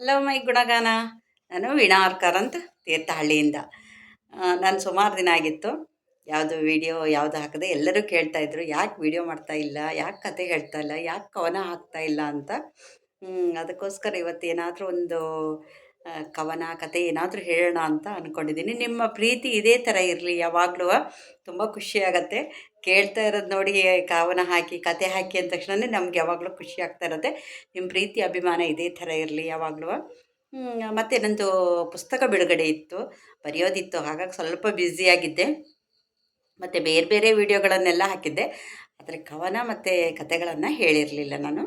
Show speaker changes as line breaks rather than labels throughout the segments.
Hello my ಗುಣಗಾನ. ನಾನು Veena archer ಅಂತ ತೀರ್ಥಹಳ್ಳಿಯಿಂದ. ನಾನು ಸುಮಾರು ದಿನ ಆಗಿತ್ತು. ಯಾವುದು ವಿಡಿಯೋ ಯಾವುದು ಹಾಕದೆ ಎಲ್ಲರೂ ಕೇಳ್ತಾ ಇದ್ರು, ಯಾಕೆ ವಿಡಿಯೋ ಮಾಡ್ತಾ ಇಲ್ಲ, ಯಾಕೆ ಕತೆ ಹೇಳ್ತಾ ಇಲ್ಲ, ಯಾಕೆ ಕವನ ಹಾಕ್ತಾ ಇಲ್ಲ ಅಂತ. ಅದಕ್ಕೋಸ್ಕರ ಇವತ್ತು ಏನಾದರೂ ಒಂದು ಕವನ, ಕತೆ ಏನಾದರೂ ಹೇಳೋಣ ಅಂತ ಅಂದ್ಕೊಂಡಿದ್ದೀನಿ ನಿಮ್ಮ ಪ್ರೀತಿ ಇದೇ ಥರ ಇರಲಿ, ಯಾವಾಗಲೂ ತುಂಬ ಖುಷಿಯಾಗತ್ತೆ ಕೇಳ್ತಾ ಇರೋದು ನೋಡಿ ಕವನ ಹಾಕಿ, ಕತೆ ಹಾಕಿ ಅಂದ ತಕ್ಷಣ ನಮ್ಗೆ ಯಾವಾಗಲೂ ಖುಷಿ ಆಗ್ತಾ ಇರುತ್ತೆ. ನಿಮ್ಮ ಪ್ರೀತಿ, ಅಭಿಮಾನ ಇದೇ ಥರ ಇರಲಿ, ಯಾವಾಗಲೂ ಮತ್ತು ನಂದು ಪುಸ್ತಕ ಬಿಡುಗಡೆ ಇತ್ತು, ಬರೆಯೋದಿತ್ತು, ಹಾಗಾಗಿ ಸ್ವಲ್ಪ ಬ್ಯುಸಿಯಾಗಿದ್ದೆ ಮತ್ತು ಬೇರೆ ಬೇರೆ ವಿಡಿಯೋಗಳನ್ನೆಲ್ಲ ಹಾಕಿದ್ದೆ. ಆದರೆ ಕವನ ಮತ್ತು ಕತೆಗಳನ್ನು ಹೇಳಿರಲಿಲ್ಲ ನಾನು.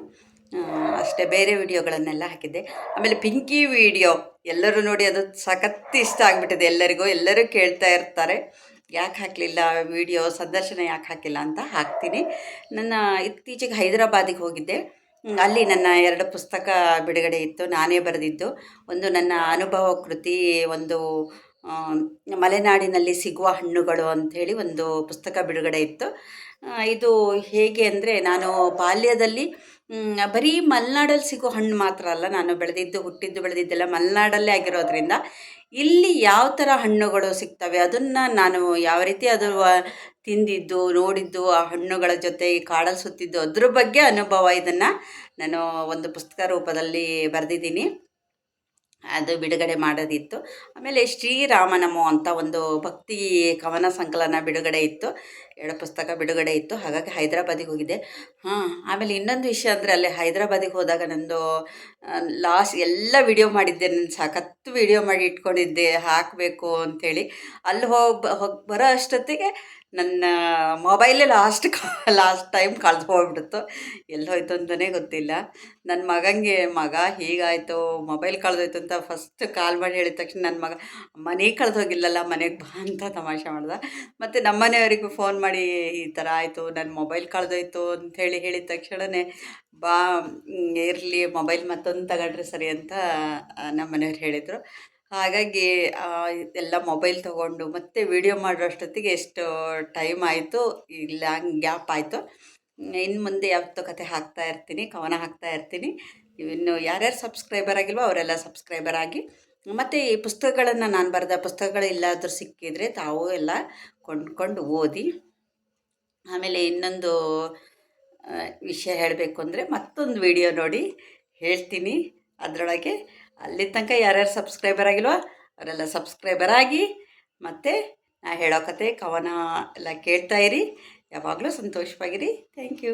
ಅಷ್ಟೇ ಬೇರೆ ವಿಡಿಯೋಗಳನ್ನೆಲ್ಲ ಹಾಕಿದ್ದೆ. ಆಮೇಲೆ ಪಿಂಕಿ ವಿಡಿಯೋ, ಎಲ್ಲರೂ ನೋಡಿ ಅದು ಸಖತ್ ಇಷ್ಟ ಆಗಿಬಿಟ್ಟಿದೆ ಎಲ್ಲರಿಗೂ, ಎಲ್ಲರೂ ಕೇಳ್ತಾ ಇರ್ತಾರೆ. ಯಾಕೆ ಹಾಕಲಿಲ್ಲ, ವಿಡಿಯೋ ಸಂದರ್ಶನ ಯಾಕೆ ಹಾಕಿಲ್ಲ ಅಂತ ಹಾಕ್ತೀನಿ. ನನ್ನ ಇತ್ತೀಚೆಗೆ ಹೈದರಾಬಾದಿಗೆ ಹೋಗಿದ್ದೆ. ಅಲ್ಲಿ ನನ್ನ ಎರಡು ಪುಸ್ತಕ ಬಿಡುಗಡೆ ಇತ್ತು, ನಾನೇ ಬರೆದಿದ್ದು. ಒಂದು ನನ್ನ ಅನುಭವ ಕೃತಿ, ಒಂದು ಮಲೆನಾಡಿನಲ್ಲಿ ಸಿಗುವ ಹಣ್ಣುಗಳು ಅಂಥೇಳಿ ಒಂದು ಪುಸ್ತಕ ಬಿಡುಗಡೆ ಇತ್ತು. ಇದು ಹೇಗೆ ಅಂದರೆ ನಾನು ಬಾಲ್ಯದಲ್ಲಿ ಬರೀ ಮಲೆನಾಡಲ್ಲಿ ಸಿಗೋ ಹಣ್ಣು ಮಾತ್ರ ಅಲ್ಲ, ನಾನು ಬೆಳೆದಿದ್ದು, ಹುಟ್ಟಿದ್ದು, ಬೆಳೆದಿದ್ದೆಲ್ಲ ಮಲೆನಾಡಲ್ಲೇ ಆಗಿರೋದ್ರಿಂದ ಇಲ್ಲಿ ಯಾವ ಥರ ಹಣ್ಣುಗಳು ಸಿಗ್ತವೆ, ಅದನ್ನು ನಾನು ಯಾವ ರೀತಿ ಅದು ತಿಂದಿದ್ದು, ನೋಡಿದ್ದು, ಆ ಹಣ್ಣುಗಳ ಜೊತೆ ಕಾಡಲ್ ಕಾಡಲ್ಲಿ ಸುತ್ತಿದ್ದು ಅದ್ರ ಬಗ್ಗೆ ಅನುಭವ ಇದನ್ನು ನಾನು ಒಂದು ಪುಸ್ತಕ ರೂಪದಲ್ಲಿ ಬರೆದಿದ್ದೀನಿ. ಅದು ಬಿಡುಗಡೆ ಮಾಡೋದಿತ್ತು. ಆಮೇಲೆ ಶ್ರೀರಾಮನಮೋ ಅಂತ ಒಂದು ಭಕ್ತಿ ಕವನ ಸಂಕಲನ ಬಿಡುಗಡೆ ಇತ್ತು. ಎರಡು ಪುಸ್ತಕ ಬಿಡುಗಡೆ ಇತ್ತು. ಹಾಗಾಗಿ ಹೈದರಾಬಾದಿಗೆ ಹೋಗಿದ್ದೆ. ಹಾಂ ಆಮೇಲೆ ಇನ್ನೊಂದು ವಿಷಯ ಅಂದರೆ ಅಲ್ಲಿ ಹೈದರಾಬಾದಿಗೆ ಹೋದಾಗ ನಂದು ಲಾಸ್ಟ್ ಎಲ್ಲ ವಿಡಿಯೋ ಮಾಡಿದ್ದೆ. ನಾನು ಸಾಕತ್ತು ವಿಡಿಯೋ ಮಾಡಿ ಇಟ್ಕೊಂಡಿದ್ದೆ. ಹಾಕಬೇಕು ಅಂಥೇಳಿ ಅಲ್ಲಿ ಹೋಗಿ ಹೋಗಿ ಬರೋ ಅಷ್ಟೊತ್ತಿಗೆ ನನ್ನ ಮೊಬೈಲೇ ಲಾಸ್ಟ್ ಲಾಸ್ಟ್ ಟೈಮ್ ಕಳೆದು ಹೋಗ್ಬಿಡ್ತು. ಎಲ್ಲಿ ಹೋಯ್ತು ಅಂತಲೇ ಗೊತ್ತಿಲ್ಲ. ನನ್ನ ಮಗನಿಗೆ ಮಗ, ಹೀಗಾಯಿತು. ಮೊಬೈಲ್ ಕಳೆದೋಯ್ತು ಅಂತ ಫಸ್ಟ್ ಕಾಲ್ ಮಾಡಿ ಹೇಳಿದ ತಕ್ಷಣ ನನ್ನ ಮಗ, ಮನೆಗೆ ಕಳೆದು ಹೋಗಿಲ್ಲಲ್ಲ ಮನೆಗೆ ಬಾ ಅಂತ ತಮಾಷೆ ಮಾಡ್ದ. ಮತ್ತು ನಮ್ಮ ಮನೆಯವರಿಗೂ ಫೋನ್ ಮಾಡಿ ಈ ಥರ ಆಯಿತು, ನನ್ನ ಮೊಬೈಲ್ ಕಳೆದೋಯ್ತು ಹೇಳಿ ಹೇಳಿದ ತಕ್ಷಣವೇ ಬಾ ಇರಲಿ ಮೊಬೈಲ್ ಮತ್ತೊಂದು ತಗೊಂಡ್ರೆ ಸರಿ ಅಂತ ನಮ್ಮ ಮನೆಯವ್ರು ಹೇಳಿದರು. ಹಾಗಾಗಿ ಎಲ್ಲ ಮೊಬೈಲ್ ತೊಗೊಂಡು ಮತ್ತೆ ವಿಡಿಯೋ ಮಾಡೋ ಅಷ್ಟೊತ್ತಿಗೆ ಎಷ್ಟು ಟೈಮ್ ಆಯಿತು, ಇಲ್ಲ ಗ್ಯಾಪ್ ಆಯಿತು. ಇನ್ನು ಮುಂದೆ ಯಾವತ್ತೋ ಕತೆ ಹಾಕ್ತಾ ಇರ್ತೀನಿ, ಕವನ ಹಾಕ್ತಾ ಇರ್ತೀನಿ. ಇನ್ನು ಯಾರ್ಯಾರು ಸಬ್ಸ್ಕ್ರೈಬರ್ ಆಗಿಲ್ವೋ ಅವರೆಲ್ಲ ಸಬ್ಸ್ಕ್ರೈಬರ್ ಆಗಿ, ಮತ್ತು ಈ ಪುಸ್ತಕಗಳನ್ನು ನಾನು ಬರೆದ ಪುಸ್ತಕಗಳು ಎಲ್ಲಾದರೂ ಸಿಕ್ಕಿದರೆ ತಾವು ಎಲ್ಲ ಕೊಂಡ್ಕೊಂಡು ಓದಿ. ಆಮೇಲೆ ಇನ್ನೊಂದು ವಿಷಯ ಹೇಳಬೇಕು ಅಂದರೆ ಮತ್ತೊಂದು ವಿಡಿಯೋ ನೋಡಿ ಹೇಳ್ತೀನಿ. ಅದರೊಳಗೆ ಅಲ್ಲಿ ತನಕ ಯಾರ್ಯಾರು ಸಬ್ಸ್ಕ್ರೈಬರ್ ಆಗಿಲ್ವೋ ಅವರೆಲ್ಲ ಸಬ್ಸ್ಕ್ರೈಬರ್ ಆಗಿ ಮತ್ತು ನಾ ಹೇಳೋ ಕತೆ, ಕವನ ಎಲ್ಲ ಕೇಳ್ತಾ ಇರಿ. ಯಾವಾಗಲೂ ಸಂತೋಷವಾಗಿರಿ. Thank you